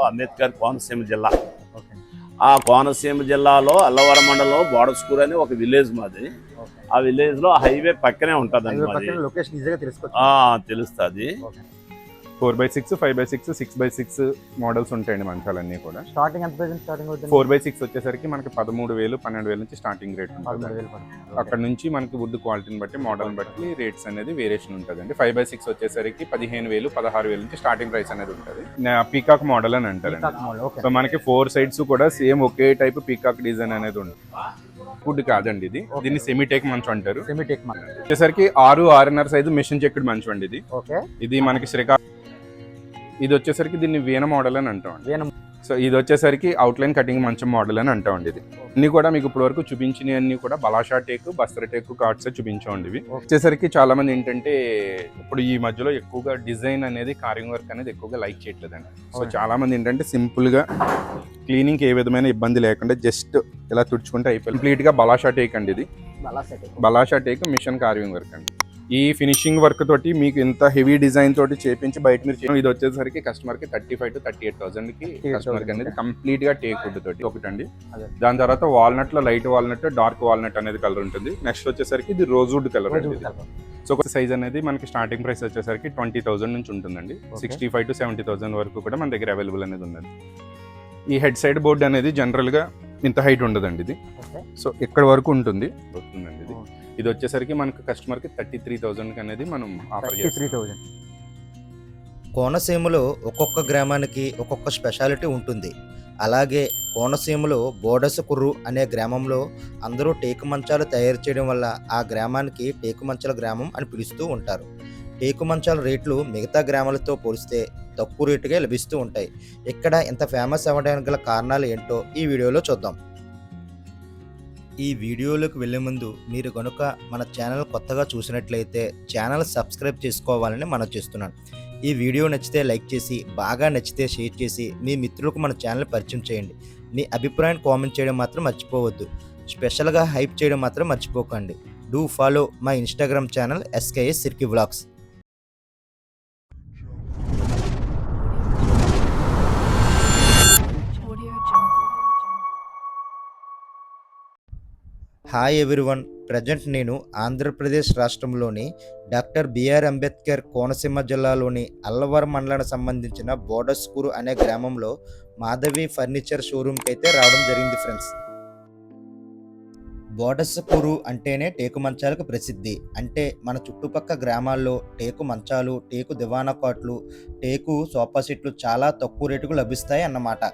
అంబేద్కర్ కోనసీమ జిల్లా. ఆ కోనసీమ జిల్లాలో అల్లవరం మండలం బోడస్కూర్ అని ఒక విలేజ్ మాది. ఆ విలేజ్లో హైవే పక్కనే ఉంటది తెలుస్తుంది. Four by six five by six six by six models ఉంటాయండి మంచాలన్నీ కూడా. స్టార్టింగ్ ఎంత ప్రైస్ స్టార్టింగ్ అవుతుంది? ఫోర్ బై సిక్స్ వచ్చేసరికి మనకి పదమూడు వేలు పన్నెండు వేల నుంచి స్టార్టింగ్ రేట్ ఉంటుంది. అక్కడ నుంచి మనకి వుడ్ క్వాలిటీని బట్టి మోడల్ని బట్టి రేట్స్ అనేది వేరియేషన్ ఉంటుందండి. ఫైవ్ బై సిక్స్ వచ్చేసరికి పదిహేను వేలు పదహారు వేలు నుంచి స్టార్టింగ్ ప్రైస్ అనేది ఉంటుంది. పీకాక్ మోడల్ అని అంటారండి. సో మనకి ఫోర్ సైడ్స్ కూడా సేమ్ ఒకే టైప్ పీకాక్ డిజైన్ అనేది ఉంటుంది. వుడ్ కాదండి ఇది. దీన్ని సెమీ టేక్ మంచం అంటారు. సెమీ టెక్ మాల్ వచ్చేసరికి ఆరు ఆరున్నర సైజు మిషన్ చెక్కుడు మంచం అండి ఇది. ఓకే ఇది మనకి శ్రీకా ఇది వచ్చేసరికి దీన్ని వీణ మోడల్ అని అంటాం వీణ సో ఇది వచ్చేసరికి అవుట్లైన్ కటింగ్ మంచం మోడల్ అని అంటామండి ఇది. అన్ని కూడా మీకు ఇప్పటి వరకు చూపించినవి అన్ని కూడా Ballarshah teak Bastar teak cards చూపించామండి ఇవి. వచ్చేసరికి చాలా మంది ఏంటంటే ఇప్పుడు ఈ మధ్యలో ఎక్కువగా డిజైన్ అనేది కార్యింగ్ వర్క్ అనేది ఎక్కువగా లైక్ చేయట్లేదండి. సో. చాలా మంది ఏంటంటే సింపుల్గా క్లీనింగ్ ఏ విధమైన ఇబ్బంది లేకుండా జస్ట్ ఇలా తుడుచుకుంటే అయిపోయింది. కంప్లీట్గా బలాషా టేక్ అండి ఇది. Ballarshah teak. Machine carving work అండి. ఈ ఫినిషింగ్ వర్క్ తోటి మీకు ఇంత హెవీ డిజైన్ తోటి చేపించి బయట మీరు చేయడం ఇది వచ్చేసరికి కస్టమర్కి thirty five to thirty eight థౌసండ్కి 38,000 కస్టమర్కి అనేది కంప్లీట్గా టేక్ వుడ్ తోటి. ఒకటండి. దాని తర్వాత వాల్నట్లో లైట్ వాల్నట్ డార్క్ వాల్నట్ అనేది కలర్ ఉంటుంది. నెక్స్ట్ వచ్చేసరికి ఇది రోజ్ వుడ్ కలర్ అండి ఇది. సో ఒక సైజ్ అనేది మనకి స్టార్టింగ్ ప్రైస్ వచ్చేసరికి ట్వంటీ థౌసండ్ నుంచి ఉంటుందండి. Sixty five to seventy thousand వరకు కూడా మన దగ్గర అవైలబుల్ అనేది ఉన్నది ఈ హెడ్ సైడ్ బోర్డ్ అనేది జనరల్గా ఇంత హైట్ ఉండదండి ఇది. సో ఇక్కడ వరకు ఉంటుంది. వస్తుందండి ఇది. ఇది వచ్చేసరికి మనకు కస్టమర్కి థర్టీ త్రీ థౌజండ్కి అనేది మనం ఆఫర్ చేస్తాం. త్రీ థౌజండ్ కోనసీమలో ఒక్కొక్క గ్రామానికి ఒక్కొక్క స్పెషాలిటీ ఉంటుంది. అలాగే కోనసీమలో బోడసకుర్రు అనే గ్రామంలో అందరూ టేకు మంచాలు తయారు చేయడం వల్ల ఆ గ్రామానికి టేకు మంచాల గ్రామం అని పిలుస్తూ ఉంటారు. టేకు మంచాల రేట్లు మిగతా గ్రామాలతో పోలిస్తే తక్కువ రేటుగా లభిస్తూ ఉంటాయి. ఇక్కడ ఇంత ఫేమస్ అవ్వడానికి గల కారణాలు ఏంటో ఈ వీడియోలో చూద్దాం. ఈ వీడియోలోకి వెళ్ళే ముందు మీరు కనుక మన ఛానల్ కొత్తగా చూసినట్లయితే ఛానల్ సబ్స్క్రైబ్ చేసుకోవాలని మనం చేస్తున్నాను ఈ వీడియో నచ్చితే లైక్ చేసి బాగా నచ్చితే షేర్ చేసి మీ మిత్రులకు మన ఛానల్ పరిచయం చేయండి. మీ అభిప్రాయాన్ని కామెంట్ చేయడం మాత్రం మర్చిపోవద్దు. స్పెషల్గా హైప్ చేయడం మాత్రం మర్చిపోకండి. Do follow my Instagram channel SKS సిర్కి vlogs. Hi everyone present నేను ఆంధ్రప్రదేశ్ రాష్ట్రంలోని డాక్టర్ బిఆర్ అంబేద్కర్ కోనసీమ జిల్లాలోని అల్లవరం మండలానికి సంబంధించిన బోడస్కూరు అనే గ్రామంలో మాధవి ఫర్నిచర్ షోరూమ్కి అయితే రావడం జరిగింది ఫ్రెండ్స్ బోడస్కూరు అంటేనే టేకు మంచాలకు ప్రసిద్ధి. అంటే మన చుట్టుపక్క గ్రామాల్లో టేకు మంచాలు టేకు దివానా కాట్లు టేకు సోఫా సెట్లు చాలా తక్కువ రేటుకు లభిస్తాయి అన్నమాట.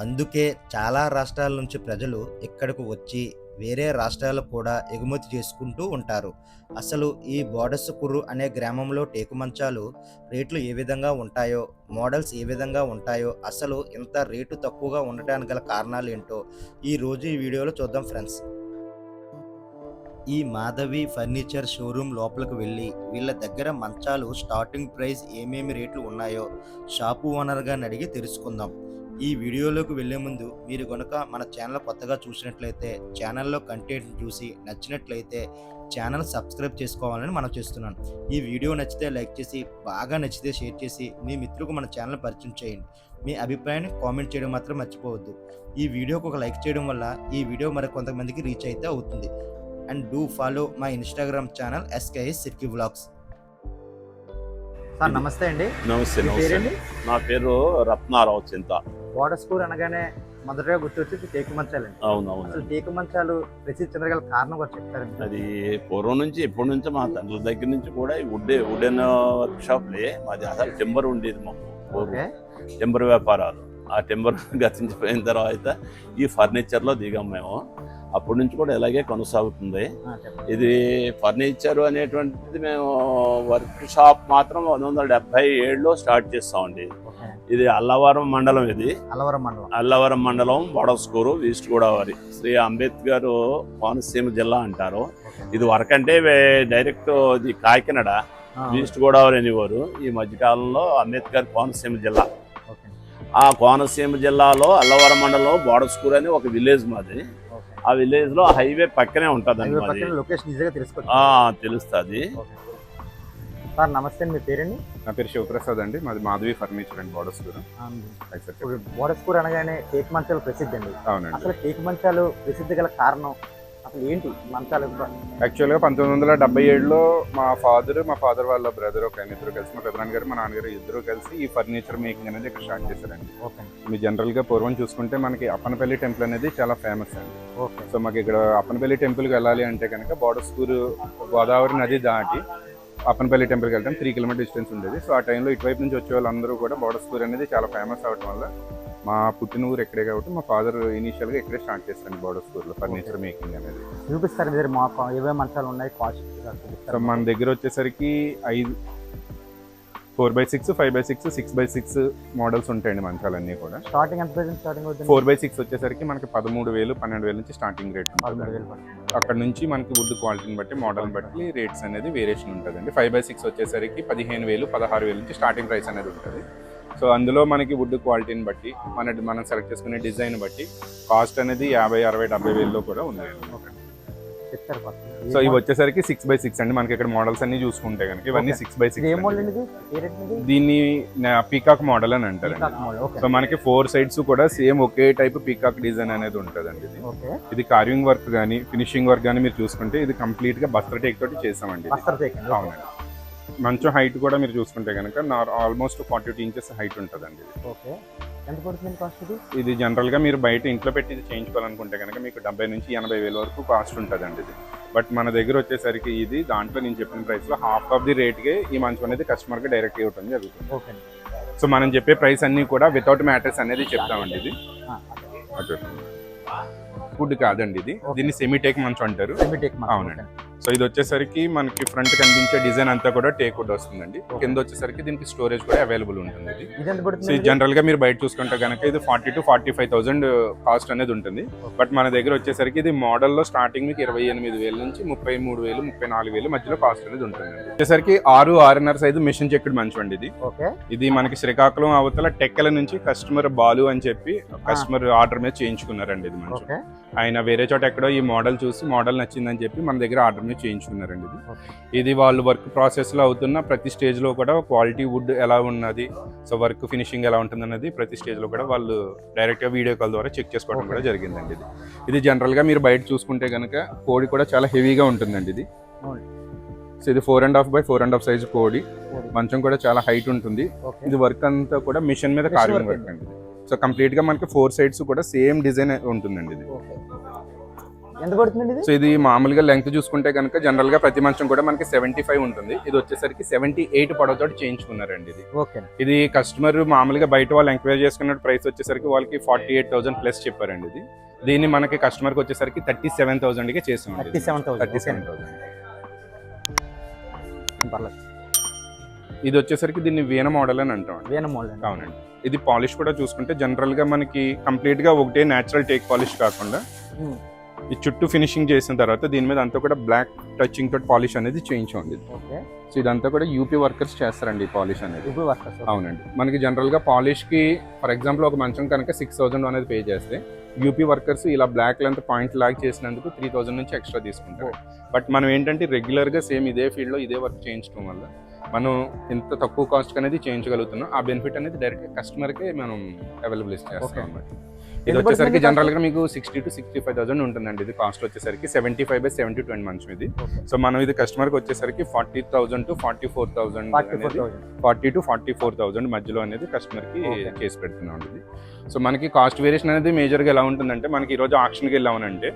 అందుకే చాలా రాష్ట్రాల నుంచి ప్రజలు ఇక్కడకు వచ్చి వేరే రాష్ట్రాలకు కూడా ఎగుమతి చేసుకుంటూ ఉంటారు. అసలు ఈ బోడస్కుర్రు అనే గ్రామంలో టేకు మంచాలు రేట్లు ఏ విధంగా ఉంటాయో మోడల్స్ ఏ విధంగా ఉంటాయో అసలు ఇంత రేటు తక్కువగా ఉండటానికి గల కారణాలు ఏంటో ఈ రోజు ఈ వీడియోలో చూద్దాం ఫ్రెండ్స్. ఈ మాధవి ఫర్నిచర్ షోరూమ్ లోపలికి వెళ్ళి వీళ్ళ దగ్గర మంచాలు స్టార్టింగ్ ప్రైస్ ఏమేమి రేట్లు ఉన్నాయో షాపు ఓనర్గా అడిగి తెలుసుకుందాం. ఈ వీడియోలోకి వెళ్ళే ముందు మీరు కనుక మన ఛానల్ కొత్తగా చూసినట్లయితే ఛానల్లో కంటెంట్ చూసి నచ్చినట్లయితే ఛానల్ సబ్స్క్రైబ్ చేసుకోవాలని మనం చేస్తున్నాను. ఈ వీడియో నచ్చితే లైక్ చేసి బాగా నచ్చితే షేర్ చేసి మీ మిత్రులకు మన ఛానల్ పరిచయం చేయండి. మీ అభిప్రాయాన్ని కామెంట్ చేయడం మాత్రం మర్చిపోవద్దు. ఈ వీడియోకి ఒక లైక్ చేయడం వల్ల ఈ వీడియో మరి కొంతమందికి రీచ్ అయితే అవుతుంది. And do follow my Instagram channel SKS సిర్కి vlogs. Sir నమస్తే అండి. నమస్తే నమస్తే. నా పేరు రత్నారావు చింత. వాటర్ స్కూల్ అనగానే మొదటగా గుర్తొచ్చేది టేకు మంచాలండి. అవునవును అసలు టేకు మంచాలు ప్రసిద్ధి చెందగల కారణం కూడా చెప్తారండి. అది పూర్వం నుంచి ఎప్పటి నుంచి మా తండ్రుల దగ్గర నుంచి కూడా ఈ వుడ్ వుడెన్ వర్క్ షాప్లే మాది అసలు టెంబర్ ఉండేది మాకు. ఓకే. టెంబర్ వ్యాపారాలు. ఆ టెంబర్ గతించిపోయిన తర్వాత ఈ ఫర్నిచర్లో దిగాం మేము. అప్పటి నుంచి కూడా ఇలాగే కొనసాగుతుంది. ఇది ఫర్నిచర్ అనేటువంటిది మేము వర్క్ షాప్ మాత్రం పంతొమ్మిది వందల డెబ్బై ఏడులో స్టార్ట్ చేస్తామండి. ఇది అల్లవరం మండలం ఇది. అలవరం మండలం. అల్లవరం మండలం బోడస్కూరు ఈస్ట్ గోదావరి. శ్రీ అంబేద్కర్ కోనసీమ జిల్లా అంటారు. ఇది వరకు అంటే వే- డైరెక్ట్ ఇది కాకినాడ ఈస్ట్ గోదావరి అనేవారు. ఈ మధ్యకాలంలో అంబేద్కర్ కోనసీమ జిల్లా. ఆ కోనసీమ జిల్లాలో అల్లవరం మండలం బోడస్కూర్ అని ఒక విలేజ్ మాది. ఆ విలేజ్లో హైవే పక్కనే ఉంటది తెలుస్తుంది. సార్ నమస్తే అండి మీ పేరండి? నా పేరు శివప్రసాద్ అండి. మాది మాధవి ఫర్నిచర్ అండ్ బోర్డర్స్ ఇప్పుడు బోడస్పూర్ అనగానే టేక్ మంచాలు ప్రసిద్ధి అండి. అవునండి. అసలు టేక్ మంచాలు ప్రసిద్ధి గల కారణం అసలు ఏంటి? మంచాలు యాక్చువల్గా పంతొమ్మిది వందల డెబ్బై ఏడులో మా ఫాదర్ మా ఫాదర్ వాళ్ళ బ్రదర్ ఒక ఆయన ఇద్దరు కలిసి మా పెద్దనాన్న గారు మా నాన్నగారు ఇద్దరు కలిసి ఈ ఫర్నిచర్ మేకింగ్ అనేది ఇక్కడ స్టార్ట్ చేశారండి. ఓకే. మీ జనరల్గా పూర్వం చూసుకుంటే మనకి అప్పనపల్లి టెంపుల్ అనేది చాలా ఫేమస్ అండి. ఓకే. సో మాకు ఇక్కడ అప్పనపల్లి టెంపుల్కి వెళ్ళాలి అంటే కనుక బోర్డర్స్కూర్ గోదావరి నది దాటి అప్పనపల్లి టెంపుల్కి వెళ్ళడం త్రీ కిలోమీటర్ డిస్టెన్స్ ఉండేది. సో ఆ టైంలో ఇటువైపు నుంచి వచ్చే వాళ్ళందరూ కూడా బోర్డర్స్కూర్ అనేది చాలా ఫేమస్ అవడం వల్ల మా పుట్టిన ఊరు ఇక్కడే కాబట్టి మా ఫాదర్ ఇనీషియల్గా ఇక్కడే స్టార్ట్ చేశారండి బోర్డర్స్కూర్లో ఫర్నిచర్ మేకింగ్ అనేది. చూపిస్తారు మీరు మా ఏవే మంచాలు ఉన్నాయి కాస్ట్ సో మన దగ్గర వచ్చేసరికి ఐదు four by six five by six six by six models ఉంటాయండి మంచాలన్నీ కూడా. స్టార్టింగ్ ఎంత స్టార్టింగ్ అవుతుంది? ఫోర్ బై సిక్స్ వచ్చేసరికి మనకి పదమూడు వేలు పన్నెండు వేల నుంచి స్టార్టింగ్ రేట్ ఉంటుంది. అక్కడ నుంచి మనకి వుడ్ క్వాలిటీని బట్టి మోడల్ని బట్టి రేట్స్ అనేది వేరియేషన్ ఉంటుందండి. ఫైవ్ బై సిక్స్ వచ్చేసరికి పదిహేను వేలు పదహారు వేలు నుంచి స్టార్టింగ్ ప్రైస్ అనేది ఉంటుంది. సో అందులో మనకి వుడ్ క్వాలిటీని బట్టి మన మనం సెలెక్ట్ చేసుకునే డిజైన్ బట్టి కాస్ట్ అనేది యాభై అరవై డెబ్బై వేలలో కూడా ఉంది చెప్తారు first. సో ఇవి వచ్చేసరికి సిక్స్ బై సిక్స్ అండి. మనకి ఇక్కడ మోడల్స్ అన్ని చూసుకుంటే కనుక ఇవన్నీ. సిక్స్ బై ఇది ఏ మోడల్ సిక్స్ అండి దీన్ని పీకాక్ మోడల్ అని అంటారండి. ఓకే. సో మనకి ఫోర్ సైడ్స్ కూడా సేమ్ ఒకే టైప్ పీకాక్ డిజైన్ అనేది ఉంటుందండి ఇది. ఓకే. ఇది కార్వింగ్ వర్క్ కానీ ఫినిషింగ్ వర్క్ కానీ మీరు చూసుకుంటే ఇది కంప్లీట్గా బస్టర్ టేక్ తోటి చేసామండి. బస్తర్ అండి అవునండి. మంచం హైట్ కూడా మీరు చూసుకుంటే కనుక almost forty two inches height ఉంటుందండి ఇది. ఓకే. ఎంత పడుతుంది కాస్ట్ ఇది? ఇది జనరల్గా మీరు బయట ఇంట్లో పెట్టి చేయించుకోవాలనుకుంటే కనుక మీకు డెబ్బై నుంచి ఎనభై వేల వరకు కాస్ట్ ఉంటుందండి ఇది. బట్ మన దగ్గర వచ్చేసరికి ఇది దాంట్లో నేను చెప్పిన ప్రైస్లో హాఫ్ ఆఫ్ ది రేట్కి ఈ మంచం అనేది కస్టమర్కి డైరెక్ట్ ఇవ్వడం జరుగుతుంది. ఓకే సో మనం చెప్పే ప్రైస్ అన్ని కూడా వితౌట్ మ్యాటర్స్ అనేది చెప్తామండి ఇది. ఫుడ్ కాదండి ఇది. దీన్ని సెమీ టేక్ మంచం అంటారు. సెమీ టేక్ మంచం. అవునండి. సో ఇది వచ్చేసరికి మనకి ఫ్రంట్ కనిపించే డిజైన్ అంతా కూడా టేక్ వుడ్ వస్తుందండి. కింద వచ్చేసరికి దీనికి స్టోరేజ్ కూడా అవైలబుల్ ఉంటుంది సో జనరల్గా మీరు బయట చూసుకుంటే కనుక ఇది forty to forty five thousand cost అనేది ఉంటుంది. బట్ మన దగ్గర వచ్చేసరికి ఇది మోడల్లో స్టార్టింగ్ మీకు ఇరవై ఎనిమిది వేల నుంచి ముప్పై మూడు వేలు ముప్పై నాలుగు వేలు మధ్యలో కాస్ట్ అనేది ఉంటుంది వచ్చేసరికి ఆరు ఆరున్నర సైజు మిషన్ చెక్కుడు మంచం అండి ఇది. ఇది మనకి శ్రీకాకుళం అవతల టెక్కల నుంచి కస్టమర్ బాలు అని చెప్పి కస్టమర్ ఆర్డర్ మీద చేయించుకున్నారండి ఇది మంచం. ఆయన వేరే చోట ఎక్కడో ఈ మోడల్ చూసి మోడల్ నచ్చిందని చెప్పి మన దగ్గర ఆర్డర్ మీద చేయించుకున్నారండి ఇది. ఇది వాళ్ళు వర్క్ ప్రాసెస్లో అవుతున్న ప్రతి స్టేజ్లో కూడా క్వాలిటీ వుడ్ ఎలా ఉన్నది సో వర్క్ ఫినిషింగ్ ఎలా ఉంటుంది అన్నది ప్రతి స్టేజ్లో కూడా వాళ్ళు డైరెక్ట్గా వీడియో కాల్ ద్వారా చెక్ చేసుకోవడం. కూడా జరిగిందండి ఇది ఇది జనరల్గా మీరు బయట చూసుకుంటే కనుక కోడి కూడా చాలా హెవీగా ఉంటుందండి ఇది. సో ఇది four and half by four and half size కోడి. మంచం కూడా చాలా హైట్ ఉంటుంది ఇది వర్క్ అంతా కూడా మిషన్ మీద కార్వింగ్ work వర్క్ అండి సో కంప్లీట్గా మనకి ఫోర్ సైడ్స్ కూడా సేమ్ డిజైన్ ఉంటుందండి ఇది. ఎంత పడుతుంది సో ఇది మామూలుగా లెంగ్త్ చూసుకుంటే కనుక జనరల్గా ప్రతి మంచం కూడా మనకి సెవెంటీ ఫైవ్ ఉంటుంది. ఇది వచ్చేసరికి సెవెంటీ ఎయిట్ పొడవుతో చేయించుకున్నారండి ఇది. ఓకే. ఇది కస్టమర్ మామూలుగా బయట వాళ్ళు ఎంక్వైరీ చేసుకున్న ప్రైస్ వచ్చేసరికి వాళ్ళకి ఫార్టీ ఎయిట్ థౌసండ్ ప్లస్ చెప్పారండి ఇది. దీన్ని మనకి కస్టమర్కి వచ్చేసరికి థర్టీ సెవెన్ థౌసండ్కి చేసాం thirty seven thirty seven thousand. ఇది వచ్చేసరికి దీన్ని వీణ మోడల్ అని అంటాం వేన మోడల్ అవునండి. ఇది పాలిష్ కూడా చూసుకుంటే జనరల్గా మనకి కంప్లీట్గా ఒకటే నేచురల్ టేక్ పాలిష్ కాకుండా Hmm. ఈ చుట్టూ ఫినిషింగ్ చేసిన తర్వాత దీని మీద అంతా కూడా బ్లాక్ టచింగ్ తోటి పాలిష్ అనేది చేయించండి ఓకే. సో ఇదంతా కూడా యూపీ వర్కర్స్ చేస్తారండి ఈ పాలిష్ అనేది. అవునండి. మనకి జనరల్గా పాలిష్కి ఫర్ ఎగ్జాంపుల్ ఒక మంచం కనుక సిక్స్ థౌసండ్ అనేది పే చేస్తే యూపీ వర్కర్స్ ఇలా బ్లాక్ లెంత్ పాయింట్ లాగ్ చేసినందుకు త్రీ థౌసండ్ నుంచి ఎక్స్ట్రా తీసుకుంటారు. బట్ మనం ఏంటంటే రెగ్యులర్గా సేమ్ ఇదే ఫీల్డ్లో ఇదే వర్క్ చేయించడం వల్ల మనం ఇంత తక్కువ కాస్ట్ అనేది చేయించగలుగుతున్నాం. ఆ బెనిఫిట్ అనేది డైరెక్ట్ కస్టమర్ కే మనం అవైలబుల్. చేస్తాం అన్నమాట. ఇది వచ్చేసరికి జనరల్గా మీకు sixty to sixty five thousand ఉంటుందండి. ఇది కాస్ట్ వచ్చేసరికి seventy five by seventy twenty మంచం ఇది సో మనం ఇది కస్టమర్కి వచ్చేసరికి forty thousand to forty four thousand forty to forty four thousand మధ్యలో అనేది కస్టమర్కి. చేసి పెడుతున్నాం ఇది సో మనకి కాస్ట్ వేరియేషన్ అనేది మేజర్గా ఎలా ఉంటుందంటే మనకి ఈ రోజు ఆప్షన్కి వెళ్ళామనంటే.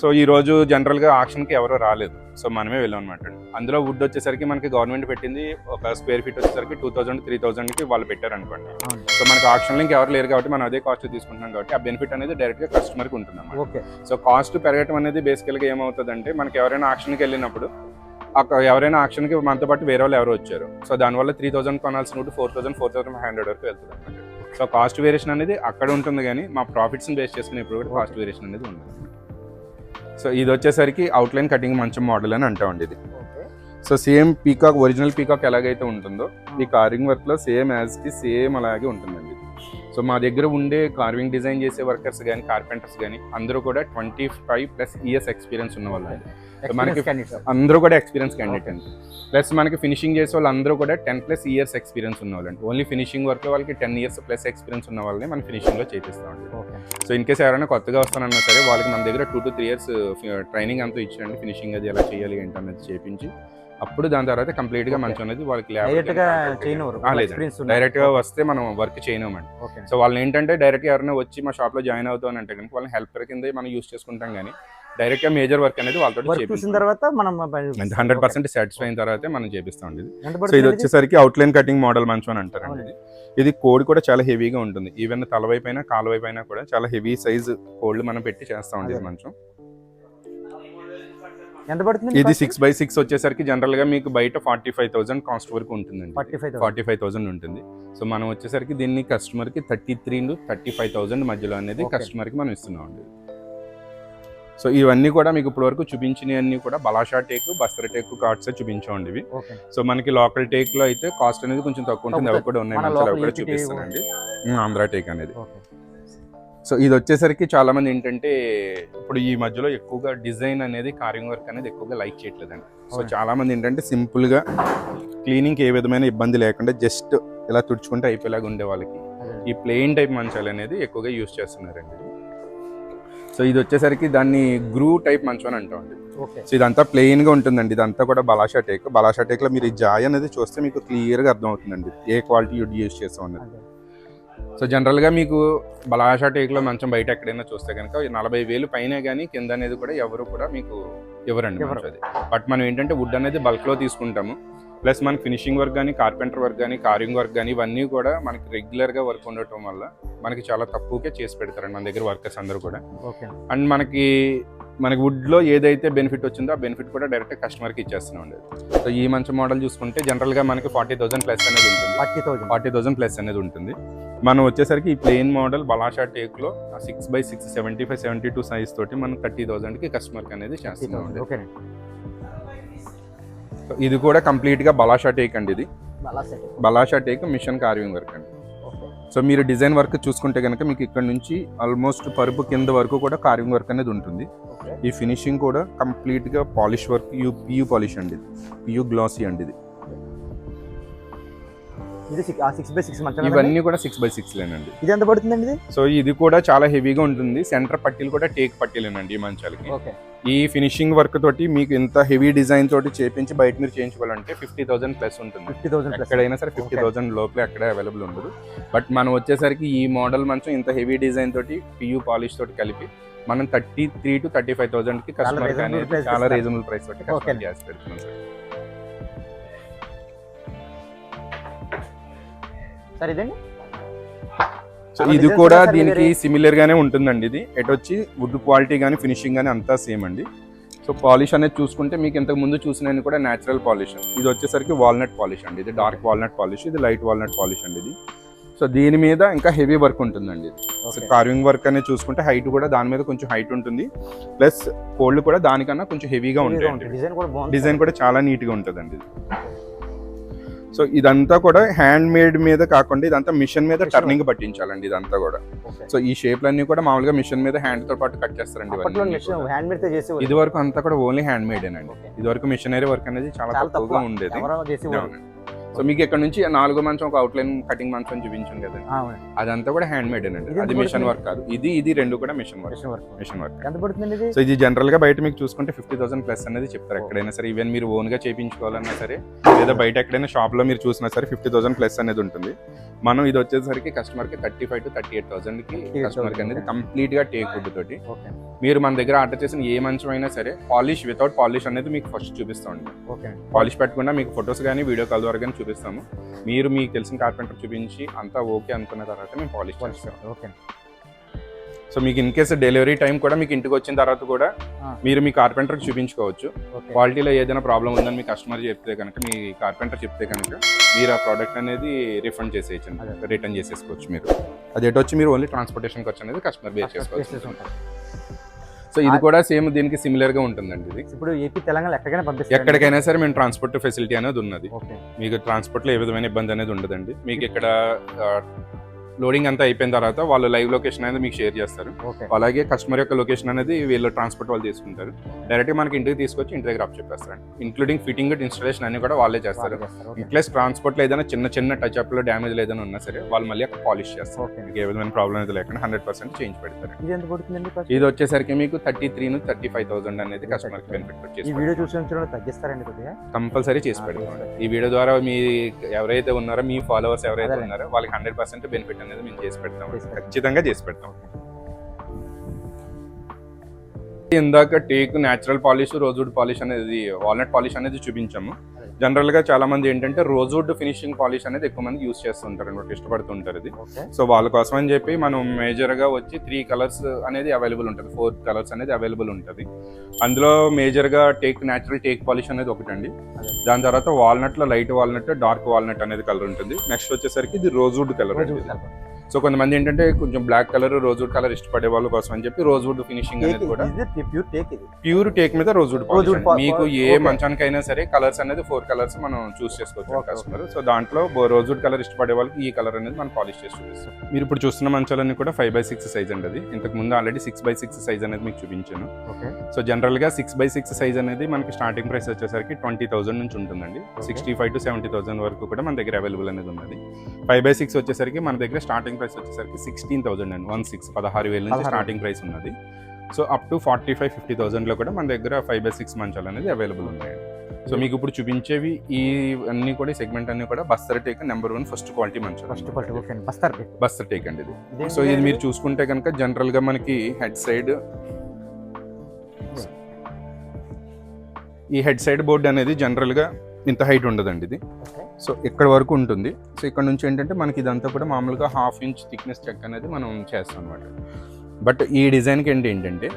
సో ఈ రోజు జనరల్గా ఆప్షన్కి ఎవరో రాలేదు. సో మనమే వెళ్ళాం అనమాట అందులో వుడ్ వచ్చేసరికి మనకి గవర్నమెంట్ పెట్టింది ఒక స్క్వేర్ ఫీట్ వచ్చేసరికి టూ థౌసండ్ త్రీ థౌసండ్కి వాళ్ళు పెట్టారు అనుకోండి అవును. సో మనకి ఆప్షన్ లింక్ ఎవరు లేరు కాబట్టి మనం అదే కాస్ట్ తీసుకుంటున్నాం కాబట్టి ఆ బెనిఫిట్ అనేది డైరెక్ట్గా కస్టమర్కి ఉంటుంది అన్నమాట ఓకే. సో కాస్ట్ పెరగటం అనేది బేసికల్గా ఏమవుతుందంటే మనకి ఎవరైనా ఆక్షన్కి వెళ్ళినప్పుడు ఎవరైనా ఆక్షన్కి మనతో పాటు వేరే వాళ్ళు ఎవరో వచ్చారు. సో దానివల్ల త్రీ థౌసండ్ కొనాల్సిన note four thousand four thousand five hundred వరకు వెళ్తుంది అనమాట సో కాస్ట్ వేరియేషన్ అనేది అక్కడ ఉంటుంది కానీ మా ప్రాఫిట్స్ని బేస్ చేసుకుని ఇప్పుడు కూడా కాస్ట్ వేరియేషన్ అనేది ఉంది సో ఇది వచ్చేసరికి అవుట్లైన్ కటింగ్ మంచి మోడల్ అని అంటామండి ఇది so same peacock original peacock ఎలాగైతే ఉంటుందో ఈ కారింగ్ వర్క్లో సేమ్ యాజ్కి సేమ్ అలాగే ఉంటుందండి. సో మా దగ్గర ఉండే కార్వింగ్ డిజైన్ చేసే వర్కర్స్ కానీ కార్పెంటర్స్ కానీ అందరూ కూడా twenty five plus years experience ఉన్న వాళ్ళు. మనకి-. అందరూ కూడా ఎక్స్పీరియన్స్ క్యాండిడేట్ అండి. ప్లస్ మనకి ఫినిషింగ్ చేసే వాళ్ళు అందరూ కూడా టెన్ ప్లస్ ఇయర్స్ ఎక్స్పీరియన్స్ ఉన్న వాళ్ళు ఓన్లీ ఫినిషింగ్ వర్క్ వాళ్ళకి టెన్ ఇయర్స్ ప్లస్ ఎక్స్పీరియన్స్ ఉన్న వాళ్ళని మనం ఫినిషింగ్లో చేపిస్తామండి. సో ఇన్ కేస్ ఎవరైనా కొత్తగా వస్తానన్నా సరే వాళ్ళకి మన దగ్గర two to three years training అంతా ఇచ్చారండి ఫినిషింగ్ అది ఎలా చేయాలి ఏంటి అనేది చేపించి. అప్పుడు దాని తర్వాత కంప్లీట్గా. మంచి అనేది వాళ్ళకి డైరెక్ట్గా డైరెక్ట్ వస్తే మనం వర్క్ ఓకే. సో వాళ్ళని ఏంటంటే డైరెక్ట్గా ఎవరైనా వచ్చి మా షాప్లో జాయిన్ అవుతాం అంటే కనుక వాళ్ళని హెల్పర్ కింద మనం యూస్ చేసుకుంటాం కానీ డైరెక్ట్గా మేజర్ వర్క్ అనేది వాళ్ళతో చూసిన తర్వాత మనం హండ్రెడ్ పర్సెంట్ సాటిస్ఫై అయిన తర్వాతే మనం చేపిస్తాం ఇది. సో ఇది? వచ్చేసరికి అవుట్లైన్ కటింగ్ మోడల్ మంచం అని అంటారండి ఇది. ఇది కోడ్ కూడా చాలా హెవీగా ఉంటుంది. ఈవెన్ తల వైపు అయినా కాలు వైపు అయినా కూడా చాలా హెవీ సైజ్ కోల్డ్ మనం పెట్టి చేస్తామండి ఇది. మంచం. ఎంత పడుతుంది ఇది సిక్స్ బై సిక్స్ వచ్చేసరికి జనరల్గా మీకు బయట ఫార్టీ ఫైవ్ థౌసండ్ కాస్ట్ వరకు ఉంటుందండి. Forty five forty five thousand ఉంటుంది. సో మనం వచ్చేసరికి దీన్ని కస్టమర్కి thirty three to thirty five thousand మధ్యలో అనేది. కస్టమర్కి మనం ఇస్తున్నాం అండి సో ఇవన్నీ కూడా మీకు ఇప్పటి వరకు చూపించినవన్నీ కూడా Ballarshah teak Bastar teak cards చూపించామండి ఇవి. సో మనకి లోకల్ టేక్లో అయితే కాస్ట్ అనేది కొంచెం తక్కువ ఉంటుంది. అవి కూడా ఉన్నాయి. చూపిస్తానండి. ఆంధ్ర టేక్ అనేది. సో ఇది వచ్చేసరికి చాలా మంది ఏంటంటే ఇప్పుడు ఈ మధ్యలో ఎక్కువగా డిజైన్ అనేది కార్వింగ్ వర్క్ అనేది ఎక్కువగా లైక్ చేయట్లేదండి. సో అవును. చాలా మంది ఏంటంటే సింపుల్గా క్లీనింగ్ ఏ విధమైన ఇబ్బంది లేకుండా జస్ట్ ఇలా తుడుచుకుంటే అయిపోయేలాగా ఉండే వాళ్ళకి ఈ ప్లెయిన్ టైప్ మంచాలు అనేది ఎక్కువగా యూస్ చేస్తున్నారండి. సో ఇది వచ్చేసరికి దాన్ని గ్రూ టైప్ మంచం అని అంటాం అండి. ఓకే. సో ఇదంతా ప్లెయిన్గా ఉంటుందండి. ఇదంతా కూడా బలాషా టేక్ బలాషా టేక్లో మీరు ఈ జాయ్ అనేది చూస్తే మీకు క్లియర్గా అర్థం అవుతుందండి ఏ క్వాలిటీ యూజ్ చేస్తాం అనేది. సో జనరల్గా మీకు బలాషా టేక్లో మంచం బయట ఎక్కడైనా చూస్తే కనుక నలభై వేలు పైన కానీ కింద అనేది కూడా ఎవరు కూడా మీకు ఇవ్వరండి బట్ మనం ఏంటంటే వుడ్ అనేది బల్క్లో తీసుకుంటాము. ప్లస్ మనకి ఫినిషింగ్ వర్క్ కానీ కార్పెంటర్ వర్క్ కానీ కార్వింగ్ వర్క్ కానీ ఇవన్నీ కూడా మనకి రెగ్యులర్గా వర్క్ ఉండటం వల్ల మనకి చాలా తక్కువకే చేసి పెడతారండి మన దగ్గర వర్కర్స్ అందరూ కూడా. ఓకే. అండ్ మనకి మనకి వుడ్లో ఏదైతే బెనిఫిట్ వచ్చిందో ఆ బెనిఫిట్ కూడా డైరెక్ట్ కస్టమర్కి ఇచ్చేస్తున్నాం అండి సో ఈ మంచి మోడల్ చూసుకుంటే జనరల్గా మనకి ఫార్టీ థౌసండ్ ప్లస్ అనేది ఉంటుంది. Forty thousand forty thousand plus అనేది ఉంటుంది. మనం వచ్చేసరికి ఈ plain model Ballarshah టేక్లో six by six seventy five seventy two size తోటి మనం థర్టీ థౌసండ్కి కస్టమర్కి అనేది చేస్తున్నాం ఓకే ఇది కూడా కంప్లీట్గా బలాషా టేక్ అండి ఇది. Ballarshah teak machine carving work అండి. సో మీరు డిజైన్ వర్క్ చూసుకుంటే కనుక మీకు ఇక్కడ నుంచి ఆల్మోస్ట్ పరుపు కింద వరకు కూడా కార్వింగ్ వర్క్ అనేది ఉంటుంది. ఈ ఫినిషింగ్ కూడా కంప్లీట్గా polish work U PU polish అండి ఇది. పియూ గ్లాసీ అండి ఇది. ఇది సిక్స్ బై సిక్స్ మంచం? ఇవన్నీ కూడా సిక్స్ బై సిక్స్ లేనండి. ఇది ఎంత పడుతుందండి ఇది? సో ఇది కూడా చాలా హెవీగా ఉంటుంది. సెంటర్ పట్టీలు కూడా టేక్ పట్టీలేనండి ఈ మంచాలకి. ఓకే. ఈ ఫినిషింగ్ వర్క్ తోటి మీకు ఇంత హెవీ డిజైన్ తోటి చేపించి బయట మీరు చేయించుకోవాలంటే ఫిఫ్టీ థౌసండ్ ప్లస్ ఉంటుంది. ఫిఫ్టీ థౌసండ్ ఎక్కడైనా సరే ఫిఫ్టీ థౌసండ్ లోపలే అక్కడే అవైలబుల్ ఉండదు. బట్ మనం వచ్చేసరికి ఈ మోడల్ మంచం ఇంత హెవీ డిజైన్ తోటి పియూ పాలిష్ తోటి కలిపి మనం thirty three to thirty five థౌసండ్కి customer చాలా. రీజనబుల్ ప్రైస్ తోటి. కస్టమర్ గ్యాస్ పెడుతున్నాం సార్. సార్ ఇదండి? సో ఇది కూడా దీనికి? సిమిలర్ గానే ఉంటుందండి ఇది. ఎటు వచ్చి వుడ్ క్వాలిటీ కానీ ఫినిషింగ్ కానీ అంతా సేమ్ అండి. సో పాలిష్ అనేది చూసుకుంటే మీకు ఇంతకు ముందు చూసిన కూడా నేచురల్ పాలిష్ ఇది వచ్చేసరికి వాల్నట్ పాలిష్ అండి. ఇది డార్క్ వాల్నట్ పాలిష్ ఇది లైట్ వాల్నట్ పాలిష్ అండి ఇది. సో దీని మీద ఇంకా హెవీ వర్క్ ఉంటుందండి ఇది. సో కార్వింగ్ వర్క్ అనేది చూసుకుంటే హైట్ కూడా దాని మీద కొంచెం హైట్ ఉంటుంది. ప్లస్ కోల్డ్ కూడా దానికన్నా కొంచెం హెవీగా ఉంటాయండి. డిజైన్ కూడా చాలా నీట్గా ఉంటుందండి సో ఇదంతా కూడా హ్యాండ్ మేడ్ మీద కాకుండా ఇదంతా మిషన్ మీద టర్నింగ్ పట్టించాలండి ఇదంతా కూడా. సో ఈ షేప్లన్నీ కూడా మామూలుగా మిషన్ మీద హ్యాండ్తో పాటు కట్ చేస్తారండి ఇది వరకు అంతా కూడా ఓన్లీ హ్యాండ్ మేడ్ అండి. ఇది వరకు మిషనరీ వర్క్ అనేది చాలా తక్కువగా తక్కువ. ఉండేది. సో మీకు ఇక్కడ నుంచి నాలుగో మంచం ఒక అవుట్లైన్ కటింగ్ మంచం చూపించాను కదండి. అదంతా కూడా హ్యాండ్ మేడ్ అండి అది మిషన్ పడుతుంది? వర్క్ కాదు. ఇది ఇది రెండు కూడా machine work machine work machine work ఎంత పడుతుందండి ఇది? సో ఇది జనరల్గా బయట మీకు చూసుకుంటే ఫిఫ్టీ థౌసండ్ ప్లస్ అనేది చెప్తారు. ఎక్కడైనా సరే ఈవెన్ మీరు ఓన్గా చేయించుకోవాలన్నా సరే లేదా బయట ఎక్కడైనా షాప్లో మీరు చూసినా సరే ఫిఫ్టీ థౌసండ్ ప్లస్ అనేది ఉంటుంది. మనం ఇది వచ్చేసరికి కస్టమర్కి thirty five to thirty eight థౌసండ్కి 38,000 కస్టమర్కి అనేది కంప్లీట్గా టేక్ వుడ్ తోటి. మీరు మన దగ్గర ఆర్డర్ చేసిన ఏ మంచం అయినా సరే పాలిష్ వితౌట్ పాలిష్ అనేది మీకు ఫస్ట్ చూపిస్తామండి ఓకే పాలిష్ పెట్టకుండా మీకు ఫొటోస్ కానీ వీడియో కాల్ ద్వారా కానీ చూపిస్తాము. మీరు మీకు తెలిసిన కార్పెంటర్ చూపించి అంతా ఓకే అనుకున్న తర్వాత మేము పాలిష్ చేస్తాం. ఓకే సో మీకు ఇన్ కేసు డెలివరీ టైం కూడా మీకు ఇంటికి వచ్చిన తర్వాత కూడా. మీరు మీ కార్పెంటర్ చూపించుకోవచ్చు. క్వాలిటీలో ఏదైనా ప్రాబ్లం ఉందని మీ కస్టమర్ చెప్తే కనుక మీ కార్పెంటర్ చెప్తే కనుక మీరు ఆ ప్రోడక్ట్ అనేది రిఫండ్ చేసేయచ్చండి. అదే. రిటర్న్ చేసేసుకోవచ్చు మీరు. అది ఎటు వచ్చి మీరు ఓన్లీ ట్రాన్స్పోర్టేషన్ ఖర్చు అనేది కస్టమర్ బేర్ చేసుకోవచ్చు. సో ఇది కూడా సేమ్ దీనికి సిమిలర్గా ఉంటుందండి ఇది. ఇప్పుడు ఏపీ తెలంగాణ ఎక్కడికైనా పంపిస్తారు ఎక్కడికైనా సరే మేము ట్రాన్స్పోర్ట్ ఫెసిలిటీ అనేది ఉన్నది. మీకు ట్రాన్స్పోర్ట్లో ఏ విధమైన ఇబ్బంది అనేది ఉండదండి. మీకు ఇక్కడ లోడింగ్ అంతా అయిపోయిన తర్వాత వాళ్ళు లైవ్ లొకేషన్ అనేది మీకు షేర్ చేస్తారు. అలాగే కస్టమర్ యొక్క లొకేషన్ అనేది వీళ్ళు ట్రాన్స్పోర్ట్ వాళ్ళు తీసుకుంటారు. డైరెక్ట్ మనకి ఇంటికి తీసుకొచ్చి ఇంటి దగ్గర చెప్పేస్తారు. ఇంక్లూడింగ్ ఫిట్టింగ్ ఇన్స్టాలేషన్ అన్ని కూడా వాళ్ళే చేస్తారు. ప్లస్ ట్రాన్స్పోర్ట్లో ఏదైనా చిన్న చిన్న టచ్ అప్లో డ్యామేజ్ ఏదైనా ఉన్నా సరే వాళ్ళు మళ్ళీ పాలిష్ చేస్తారు. మీకు ఏ విధమైన ప్రాబ్లం అయితే లేకుండా హండ్రెడ్ పర్సెంట్ చేంజ్ పెడతారు. ఇది వచ్చేసరికి మీకు థర్టీ త్రీ నుంచి థర్టీ ఫైవ్ థౌసండ్ అనేది కస్టమర్కి బెనిఫిట్ వచ్చేసి వీడియో చూసి ఉంచడం తగ్గిస్తారండి కొద్దిగా? కంపల్సరీ చేసి పెడతాం ఈ వీడియో ద్వారా మీ ఎవరైతే ఉన్నారో మీ ఫాలోవర్స్ ఎవరైతే. ఉన్నారో వాళ్ళకి హండ్రెడ్ పర్సెంట్ బెనిఫిట్ అనేది మేము చేసి పెడతాం. ఖచ్చితంగా చేసి పెడతాం. ఇందాక teak natural polish rosewood polish అనేది వాల్నట్ పాలిష్ అనేది చూపించాము. జనరల్గా చాలా మంది ఏంటంటే రోజ్వుడ్ ఫినిషింగ్ పాలిష్ అనేది ఎక్కువ మంది యూస్ చేస్తుంటారు అనమాట ఇష్టపడుతుంటారు ఇది. సో వాళ్ళ కోసం అని చెప్పి మనం మేజర్గా వచ్చి త్రీ కలర్స్ అనేది అవైలబుల్ ఉంటుంది ఫోర్ కలర్స్ అనేది అవైలబుల్ ఉంటుంది. అందులో మేజర్గా టేక్ న్యాచురల్ టేక్ పాలిష్ అనేది ఒకటండి. దాని తర్వాత వాల్నట్లో లైట్ వాల్నట్ డార్క్ వాల్నట్ అనేది కలర్ ఉంటుంది. నెక్స్ట్ వచ్చేసరికి ఇది రోజ్వుడ్ కలర్. సో కొంతమంది ఏంటంటే కొంచెం బ్లాక్ కలర్ రోజ్వుడ్ కలర్ ఇష్టపడే వాళ్ళ కోసం అని చెప్పి రోజ్వుడ్ ఫినిషింగ్ అనేది కూడా ప్యూర్ టేక్ మీద రోజ్వుడ్ మీకు ఏ. మంచానికైనా సరే కలర్స్ అనేది ఫోర్ కలర్స్ మనం చూస్ చేసుకోవచ్చు కస్టమర్ సో దాంట్లో రోజ్వుడ్ కలర్ ఇష్టపడే వాళ్ళకి ఈ కలర్ అనేది మనం పాలిష్ చేసి చూపిస్తాం. మీరు ఇప్పుడు చూస్తున్న మంచాలన్నీ కూడా ఫైవ్ బై సిక్స్ సైజ్ అండి అది. ఇంతకు ముందు already six by six size అనేది మీకు చూపించాను. ఓకే సో జనరల్గా సిక్స్ బై సిక్స్ సైజ్ అనేది మనకి స్టార్టింగ్ ప్రైస్ వచ్చేసరికి ట్వంటీ థౌసండ్ నుంచి ఉంటుందండి. Sixty five to seventy thousand వరకు కూడా మన దగ్గర అవైలబుల్ అనేది ఉన్నది. ఫైవ్ బై సిక్స్ వచ్చేసరికి మన దగ్గర స్టార్టింగ్ ప్రైస్ వచ్చేసరికి సిక్స్టీన్ థౌసండ్ అండి వన్ సిక్స్ పదహారు వేల నుంచి. స్టార్టింగ్ ప్రైస్ ఉన్నది. So up to forty five fifty థౌసండ్లో కూడా మన దగ్గర ఫైవ్ బై సిక్స్ మంచాలు అనేది అవైలబుల్ ఉన్నాయండి సో మీకు ఇప్పుడు చూపించేవి ఈ అన్ని కూడా సెగ్మెంట్ అన్ని కూడా Bastar teak number one first quality మంచాలు ఫస్ట్ క్వాలిటీ ఓకే అండి. బస్తారు బస్తర్ టేక్ అండి ఇది. సో ఇది మీరు చూసుకుంటే కనుక జనరల్గా మనకి హెడ్ సైడ్ ఈ హెడ్ సైడ్ బోర్డ్ అనేది జనరల్గా ఇంత హైట్ ఉండదండి ఇది. సో ఇక్కడ వరకు ఉంటుంది. సో ఇక్కడ నుంచి ఏంటంటే మనకి ఇదంతా కూడా మామూలుగా హాఫ్ ఇంచ్ థిక్నెస్ చెక్ అనేది మనం చేస్తాం అనమాట బట్ ఈ డిజైన్కి ఏంటి ఏంటంటే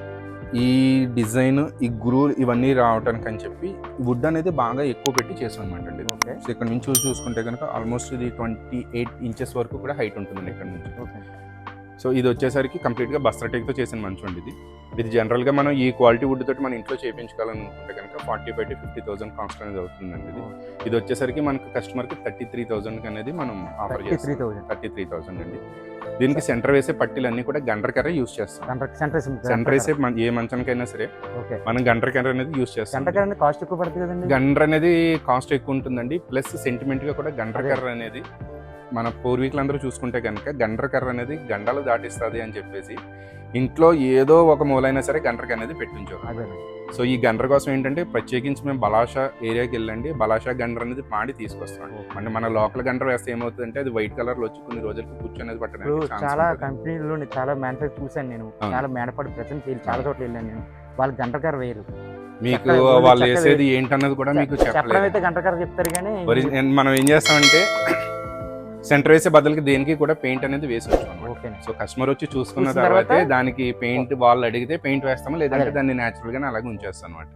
ఈ డిజైన్ ఈ గ్రూ ఇవన్నీ రావడానికి అని చెప్పి వుడ్ అనేది బాగా ఎక్కువ పెట్టి చేస్తాం అనమాట అండి. ఓకే. సో ఇక్కడ నుంచి చూసి చూసుకుంటే కనుక ఆల్మోస్ట్ ఇది ట్వంటీ ఎయిట్ ఇంచెస్ వరకు కూడా హైట్ ఉంటుందండి ఇక్కడ నుంచి. ఓకే. సో ఇది వచ్చేసరికి కంప్లీట్గా బస్టర్ టేక్తో చేసిన మంచం అండి ఇది. ఇది జనరల్గా మనం ఈ క్వాలిటీ వుడ్ తోటి మన ఇంట్లో చేయించుకోవాలనుకుంటే కనుక forty five to fifty thousand cost అనేది అవుతుందండి ఇది. ఇది వచ్చేసరికి మనకి కస్టమర్కి థర్టీ త్రీ థౌసండ్ అనేది మనం ఆఫర్ చేస్తాం. థర్టీ త్రీ థౌసండ్ అండి. దీనికి సెంటర్ వేసే పట్టీలు అన్ని కూడా గండ్ర కర్ర యూస్ చేస్తాం. సెంటర్ సెంటర్ వేసే మన- ఏ మంచానికైనా సరే మనం గండ్ర కర్ర అనేది యూస్ చేస్తాం. కాస్ట్ ఎక్కువ పడుతుంది కదండి? గండ్ర అనేది కాస్ట్ ఎక్కువ ఉంటుందండి. ప్లస్ సెంటిమెంట్గా కూడా గండ్ర. కర్ర అనేది మన పూర్వీకులందరూ చూసుకుంటే కనుక గండ్ర కర్ర అనేది గండలు దాటిస్తుంది అని చెప్పేసి ఇంట్లో ఏదో ఒక మూలైనా సరే గండ్రక అనేది పెట్టించారు సో ఈ గండ్ర కోసం ఏంటంటే ప్రత్యేకించి మేము బలాషా ఏరియాకి వెళ్ళండి బలాషా గండ్ర అనేది మాడి తీసుకొస్తాం. అంటే మన లోకల్ గండ్ర వేస్తే ఏమవుతుందంటే అది వైట్ కలర్లో వచ్చి కొన్ని రోజులకు పట్టడానికి ఛాన్స్ చాలా. కంపెనీలు చాలా మ్యానుఫాక్చర్ చూసాను నేను. చాలా మేడపడి ప్రజెంట్ చాలా చోట్ల వెళ్ళాను నేను. వాళ్ళు గంటకర వేయరు మీకు వాళ్ళు వేసేది ఏంటన్నది కూడా మీకు చెప్పలేదు. అయితే గంటకర చెప్తారు కానీ మనం ఏం చేస్తామంటే సెంటర్ వేసే బదులకి దేనికి కూడా పెయింట్ అనేది వేసి వచ్చాం. సో కస్టమర్ వచ్చి చూసుకున్న తర్వాతే దానికి పెయింట్ వాళ్ళు అడిగితే పెయింట్ వేస్తాము? లేదంటే. దాన్ని న్యాచురల్ గానే అలాగే ఉంచేస్తాం అనమాట